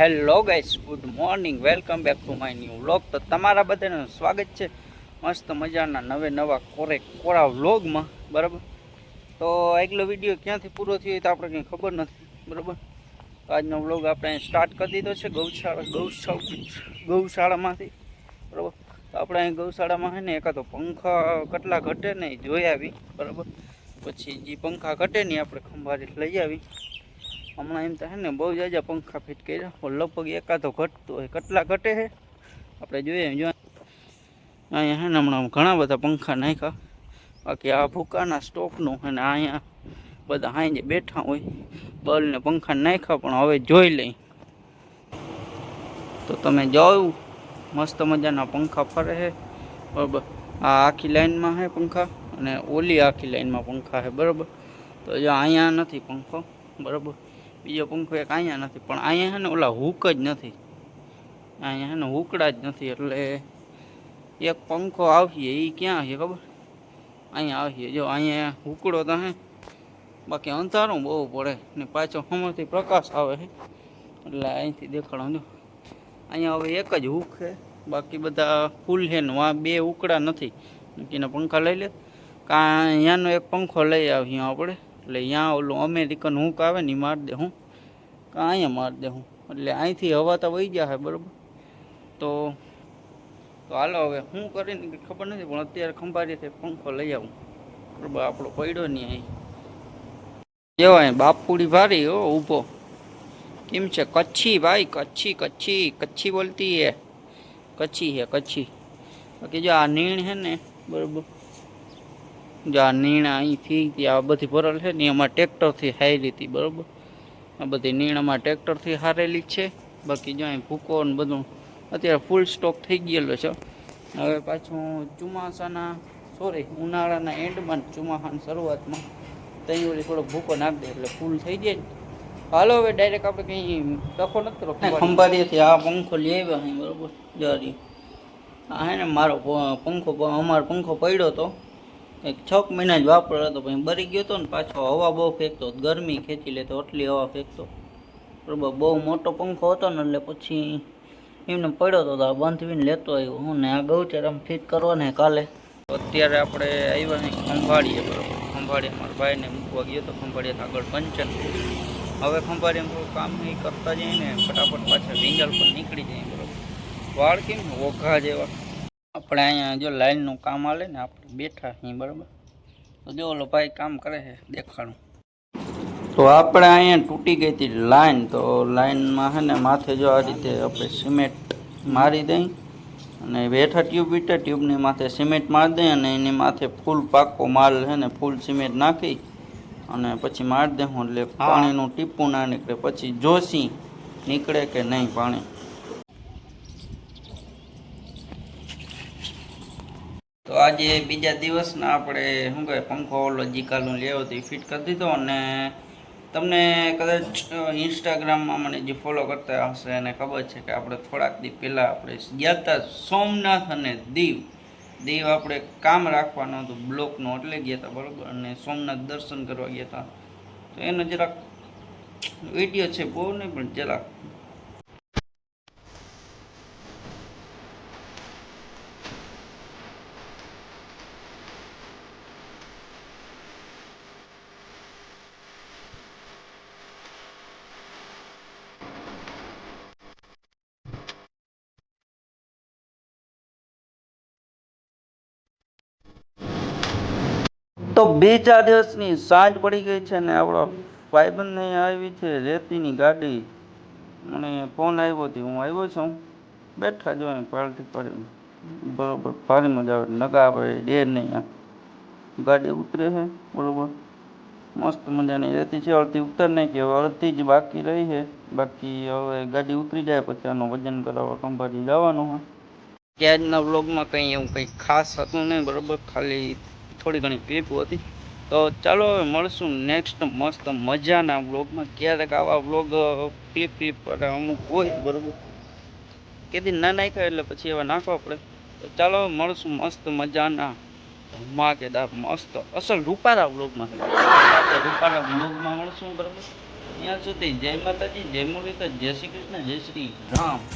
Hello guys, good morning. Welcome back to my new vlog. તો તમારા બધાનું સ્વાગત છે. મસ્ત મજાના નવે નવા કોરે કોરા વ્લોગમાં, બરાબર? તો આગલો વીડિયો ક્યાંથી પૂરો થયો તો આપણે કંઈ ખબર નથી, બરાબર? તો આજનો વ્લોગ આપણે સ્ટાર્ટ કરી દીધો છે, ગૌશાળા ગૌશાળા, ગૌશાળામાંથી, બરાબર? તો આપણે અહીં ગૌશાળામાં છે ને એકાદો પંખા કેટલા ઘટે ને જોઈ આવી, બરાબર? પછી જે પંખા ઘટે ને આપણે ખંભારી લઈ આવી. હમણાં એમ તો હે ને બહુ જાજા પંખા ફિટ કર્યા. લગભગ એકાદો ઘટતો હોય. કેટલા ઘટે છે આપણે જોઈએ, જો અહીંયા હે ને હમણાં ઘણા બધા પંખા નાખ્યા. બાકી આ ભૂકાના સ્ટોકનું અને અહીંયા બધા જે બેઠા હોય. બલ્બને પંખા નાખ્યા, પણ હવે જોઈ લઈ. તો તમે જોયું મસ્ત મજાના પંખા ફરે છે બરાબર. આ આખી લાઈનમાં છે પંખા અને ઓલી આખી લાઈનમાં પંખા છે બરાબર. તો જો અહીંયા નથી પંખો. બરાબર. બીજો પંખો એક અહીંયા નથી, પણ અહીંયા છે ને ઓલા હુક જ નથી. અહીંયા છે ને હુકડા જ નથી, એટલે એક પંખો આવીએ એ ક્યાં છે ખબર? અહીંયા આવીએ જો અહીંયા હુકડો તો હે, બાકી અંધારું બહુ પડે, ને પાછો હમણાંથી પ્રકાશ આવે છે, એટલે અહીંથી દેખાડો, જો. અહીંયા હવે એક જ હુક છે, બાકી બધા ફૂલ છે ને વાં બે ઉકડા નથી. નક્કીને પંખા લઈ લે, કાં અહીંયાનો એક પંખો લઈ આવીએ આપણે. એટલે અહીંયા ઓલું અમેરિકન હુંક આવે ને એ મારી દે હું. અહીંયા મારી દે હું. એટલે અહીંથી હવા તો વહી જશે બરાબર? તો તો હાલો હવે, હું કરીને ખબર નથી, પણ અત્યારે ખંભારીથી પંખો લઈ આવું. બરાબર, આપણો પડ્યો નહીં અહીં. કહેવાય બાપુડી ભારી હો, ઊભો. કેમ છે? કચ્છી ભાઈ, કચ્છી કચ્છી કચ્છી બોલતી હે. કચ્છી હે, કચ્છી. બાકી જો આ નીણ હે ને, બરાબર. જો આ નીણા અહીંથી ત્યાં બધી ભરેલ છે ને એમાં ટ્રેક્ટરથી હારી હતી બરાબર? આ બધી નીણમાં ટ્રેક્ટરથી હારેલી છે. બાકી જો અહીં ભૂકો ને બધું અત્યારે ફૂલ સ્ટોક થઈ ગયેલો છે. હવે પાછું ચોમાસાના સોરી ઉનાળાના એન્ડમાં ચોમાસાની શરૂઆતમાં ત્યાં ઓલી થોડોક ભૂકો નાખ દે એટલે ફૂલ થઈ જાય હાલો હવે ડાયરેક્ટ આપણે કંઈ ડખો નથી કરો ખંભારીએથી આ પંખો લઈ આવ્યા અહીં બરાબર? જારી આ હે ને મારો પંખો અમારો પંખો પડ્યો હતો એક છ મહિના જ વાપરો હતો પછી બરી ગયો હતો ને પાછો હવા બહુ ફેંકતો ગરમી ખેંચી લેતો એટલી હવા ફેંકતો બરાબર, બહુ મોટો પંખો હતો ને એટલે પછી એમને પડ્યો હતો આ બંધવીને લેતો આવ્યો. હું ને આ ગૌચર આમ ફિટ કરવા ને કાલે અત્યારે આપણે આવ્યા ને ખંભાળીએ, બરાબર. ખંભાળીએ, મારા ભાઈને મૂકવા ગયો તો ખંભાળીએ આગળ પંચન હવે ખંભાળીએ થોડું કામ એ કરતા જઈએ ને, ફટાફટ પાછા વિંગલ પર નીકળી જાય બરાબર. વાળ કેમ ઓઘા જેવા? આપણે અહીંયા જો લાઈનનું કામ હાલે ને આપણે બેઠા અહીં બરાબર? તો જો ઓલો ભાઈ કામ કરે છે દેખાડું. તો આપણે અહીંયા તૂટી ગઈ હતી લાઈન તો લાઈનમાં છે ને માથે જો આ રીતે આપણે સિમેન્ટ મારી દઈ અને બેઠા ટ્યુબ વીટે ટ્યુબની માથે સિમેન્ટ મારી દઈ અને એની માથે ફૂલ પાકો માલ છે ને ફૂલ સિમેન્ટ નાખી અને પછી મારી દઉં એટલે પાણીનું ટીપું ના નીકળે. પછી જોશી નીકળે કે નહીં પાણી? તો આજે બીજા દિવસના આપણે શું કહે પંખો ઓલો જીકાલનો લેવો તો એ ફિટ કરી દીધો અને તમને કદાચ ઇન્સ્ટાગ્રામમાં મને જે ફોલો કરતા હશે એને ખબર છે કે આપણે થોડાક દી પહેલાં આપણે ગયા હતા સોમનાથ અને દીવ. દીવ આપણે કામ રાખવાનું હતું, બ્લોકનું એટલે ગયા હતા બરાબર? અને સોમનાથ દર્શન કરવા ગયા હતા તો એનો જરાક વીડિયો છે બહુ નહીં, પણ જરાક તો બે ચાર દિવસની સાંજ પડી ગઈ છે ને આપણો ભાઈબંધને આવી છે, રેતીની ગાડી. મને ફોન આવ્યો હતી હું આવ્યો છું. બેઠા જો પાર્ટી કરી બરોબર, ભારી મજા આવે. નગા આવે, ડેર નહીં આ. ગાડી ઉતરે છે, બરોબર. મસ્ત મજાની રેતી છે, અડધી ઉતર નહીં કે અડધી જ બાકી રહી છે. બાકી હવે ગાડી ઉતરી જાય, પછી આનું વજન કરાવવા કંપારી જવાનું હોય આજના વ્લોગમાં કંઈ એવું કંઈ ખાસ હતું નહીં, બરોબર? ખાલી થોડી ઘણી ક્લિપ હતી. તો ચાલો હવે મળશું નેક્સ્ટ મસ્ત મજાના વ્લોગમાં. ક્યારેક આવા વ્લોગ ક્લિપ ક્લિપ પર અમુક હોય, બરોબર? કેદી ના નાખ્યા એટલે પછી એવા નાખવા પડે. તો ચાલો મળશું મસ્ત મજાના ધમાકેદાર, મસ્ત અસલ રૂપારા વ્લોગમાં. રૂપારા વ્લોગમાં મળશું, બરોબર? ત્યાં સુધી જય માતાજી, જય મુરલી જય શ્રી કૃષ્ણ, જય શ્રી રામ.